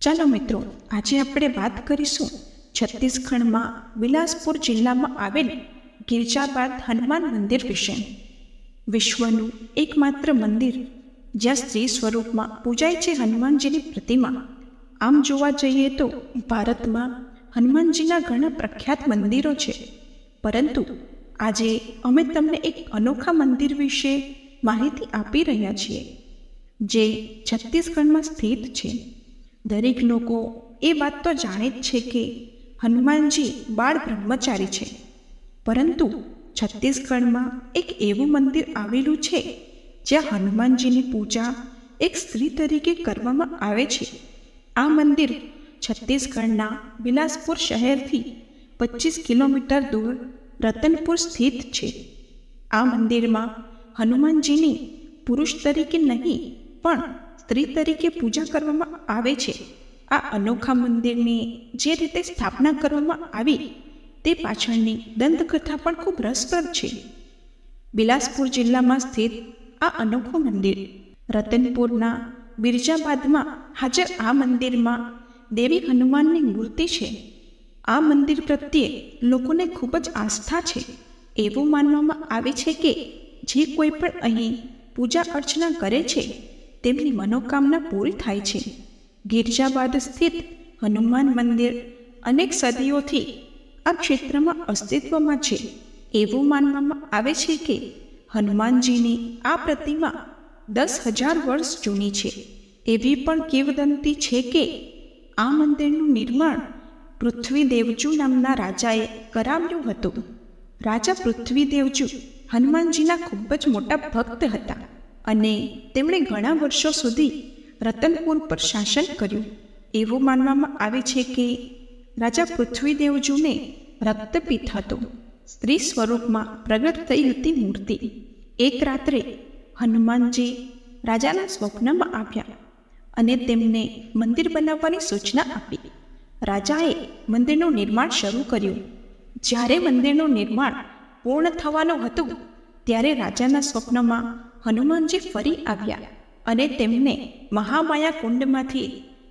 ચાલો મિત્રો, આજે આપણે વાત કરીશું છત્તીસગઢમાં બિલાસપુર જિલ્લામાં આવેલ ગિરજાબાદ હનુમાન મંદિર વિશે. વિશ્વનું એકમાત્ર મંદિર, જ્યાં સ્ત્રી સ્વરૂપમાં પૂજાય છે હનુમાનજીની પ્રતિમા. આમ જોવા જઈએ તો ભારતમાં હનુમાનજીના ઘણા પ્રખ્યાત મંદિરો છે. પરંતુ આજે અમે તમને એક અનોખા મંદિર વિશે માહિતી આપી રહ્યા છીએ, જે છત્તીસગઢમાં સ્થિત છે. દરેક લોકો એ વાત તો જાણે જ છે કે હનુમાનજી બાળ બ્રહ્મચારી છે. પરંતુ છત્તીસગઢમાં એક એવું મંદિર આવેલું છે, જ્યાં હનુમાનજીની પૂજા એક સ્ત્રી તરીકે કરવામાં આવે છે. આ મંદિર છત્તીસગઢના બિલાસપુર શહેરથી પચીસ કિલોમીટર દૂર રતનપુર સ્થિત છે. આ મંદિરમાં હનુમાનજીની પુરુષ તરીકે નહીં પણ સ્ત્રી તરીકે પૂજા કરવામાં આવે છે. આ અનોખા મંદિરની જે રીતે સ્થાપના કરવામાં આવી, તે પાછળની દંતકથા પણ ખૂબ રસપ્રદ છે. બિલાસપુર જિલ્લામાં સ્થિત આ અનોખું મંદિર, રતનપુરના બિરજાબાદમાં હાજર આ મંદિરમાં દેવી હનુમાનની મૂર્તિ છે. આ મંદિર પ્રત્યે લોકોને ખૂબ જ આસ્થા છે. એવું માનવામાં આવે છે કે જે કોઈ પણ અહીં પૂજા અર્ચના કરે છે તેમની મનોકામના પૂરી થાય છે. ગિરજાબાદ સ્થિત હનુમાન મંદિર અનેક સદીઓથી આ ક્ષેત્રમાં અસ્તિત્વમાં છે. એવું માનવામાં આવે છે કે હનુમાનજીની આ પ્રતિમા દસ હજાર વર્ષ જૂની છે. એવી પણ કિંવદંતી છે કે આ મંદિરનું નિર્માણ પૃથ્વીદેવજુ નામના રાજાએ કરાવ્યું હતું. રાજા પૃથ્વીદેવજુ હનુમાનજીના ખૂબ જ મોટા ભક્ત હતા. અને તેમણે ઘણા વર્ષો સુધી રતનપુર પર શાસન કર્યું. એવું માનવામાં આવે છે કે રાજા પૃથ્વીદેવજુને રક્તપિત્ત હતું. સ્ત્રી સ્વરૂપમાં પ્રગટ થઈ હતી મૂર્તિ. એક રાત્રે હનુમાનજી રાજાના સ્વપ્નમાં આવ્યા અને તેમને મંદિર બનાવવાની સૂચના આપી. રાજાએ મંદિરનું નિર્માણ શરૂ કર્યું. જ્યારે મંદિરનું નિર્માણ પૂર્ણ થવાનું હતું, ત્યારે રાજાના સ્વપ્નમાં હનુમાનજી ફરી આવ્યા અને તેમને મહામાયા કુંડમાંથી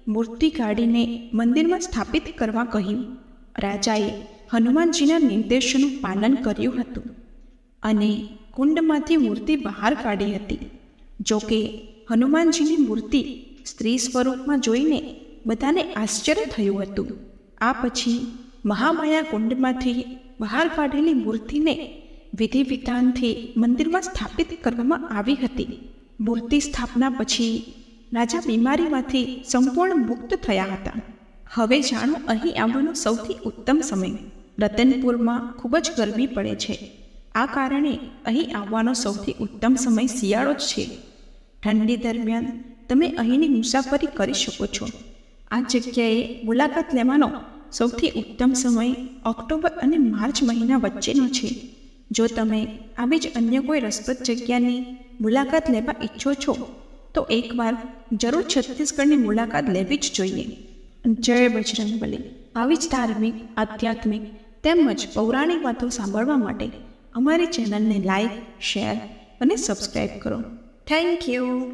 મૂર્તિ કાઢીને મંદિરમાં સ્થાપિત કરવા કહ્યું. રાજાએ હનુમાનજીના નિર્દેશોનું પાલન કર્યું હતું અને કુંડમાંથી મૂર્તિ બહાર કાઢી હતી. જોકે હનુમાનજીની મૂર્તિ સ્ત્રી સ્વરૂપમાં જોઈને બધાને આશ્ચર્ય થયું હતું. આ પછી મહામાયા કુંડમાંથી બહાર કાઢેલી મૂર્તિને વિધિ વિધાનથી મંદિરમાં સ્થાપિત કરવામાં આવી હતી. મૂર્તિ સ્થાપના પછી રાજા બીમારીમાંથી સંપૂર્ણ મુક્ત થયા હતા. હવે જાણો અહીં આવવાનો સૌથી ઉત્તમ સમય. રતનપુરમાં ખૂબ જ ગરમી પડે છે. આ કારણે અહીં આવવાનો સૌથી ઉત્તમ સમય શિયાળો જ છે. ઠંડી દરમિયાન તમે અહીંની મુસાફરી કરી શકો છો. આ જગ્યાએ મુલાકાત લેવાનો સૌથી ઉત્તમ સમય ઓક્ટોબર અને માર્ચ મહિના વચ્ચેનો છે. જો તમે આવી જ અન્ય કોઈ રસપ્રદ જગ્યાની મુલાકાત લેવા ઈચ્છો છો, તો એકવાર જરૂર છત્તીસગઢની મુલાકાત લેવી જ જોઈએ. જય બજરંગબલી. આવી જ ધાર્મિક, આધ્યાત્મિક તેમજ પૌરાણિક વાતો સાંભળવા માટે અમારી ચેનલને લાઈક, શેર અને સબસ્ક્રાઈબ કરો. Thank you.